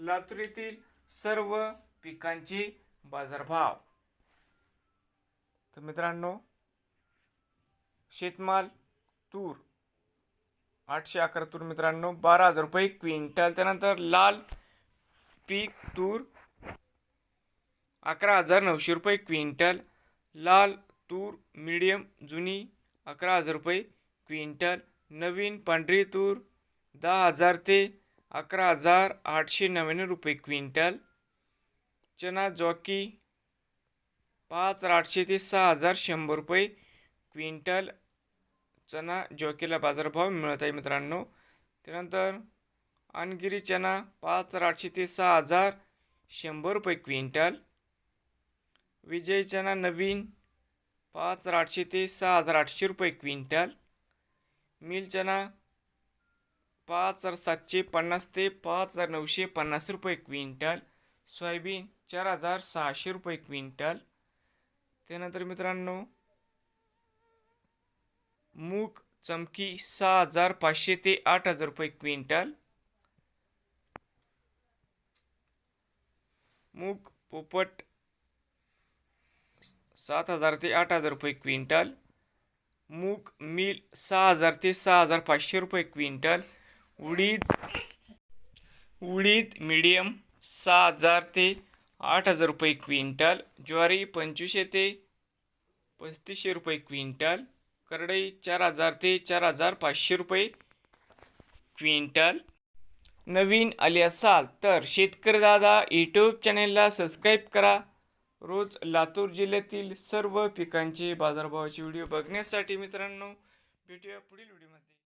लातूर येथील सर्व पिकांचे बाजारभाव. तर मित्रांनो शेतमाल तूर आठशे अकरा तूर मित्रांनो बारा हजार रुपये क्विंटल. त्यानंतर लाल पीक तूर अकरा हजार नऊशे रुपये क्विंटल. लाल तूर मीडियम जुनी अकरा हजार रुपये क्विंटल. नवीन पांढरी तूर दहा हजार ते अकरा हजार आठशे नव्याण्णव रुपये क्विंटल. चना जॉकी पाच हजार आठशे ते सहा हजार शंभर रुपये क्विंटल. चना जॉकीला बाजारभाव मिळत आहे मित्रांनो. त्यानंतर अनगिरी चना पाच हजार आठशे ते सहा हजार शंभर रुपये क्विंटल. विजय चना नवीन पाच हजार आठशे ते सहा हजार आठशे रुपये क्विंटल. मिल चना पाच हजार सातशे पन्नास ते पाच हजार नऊशे पन्नास रुपये क्विंटल. सोयाबीन चार हजार सहाशे रुपये क्विंटल. त्यानंतर मित्रांनो मूग चमकी सहा हजार पाचशे ते आठ हजार रुपये क्विंटल. मूग पोपट सात हजार ते आठ हजार रुपये क्विंटल. मूग मिल सहा हजार ते सहा हजार पाचशे रुपये क्विंटल. उडीद उडीद मीडियम सहा हजार ते आठ हजार रुपये क्विंटल ज्वारी पंचवीसशे ते पस्तीसशे रुपये क्विंटल करडई चार हजार ते चार हजार पाचशे रुपये क्विंटल. नवीन आले असाल तर शेतकरी दादा यूट्यूब चॅनेलला सबस्क्राईब करा. रोज लातूर जिल्ह्यातील सर्व पिकांचे बाजारभावाचे व्हिडिओ बघण्यासाठी मित्रांनो भेटूया पुढील व्हिडिओमध्ये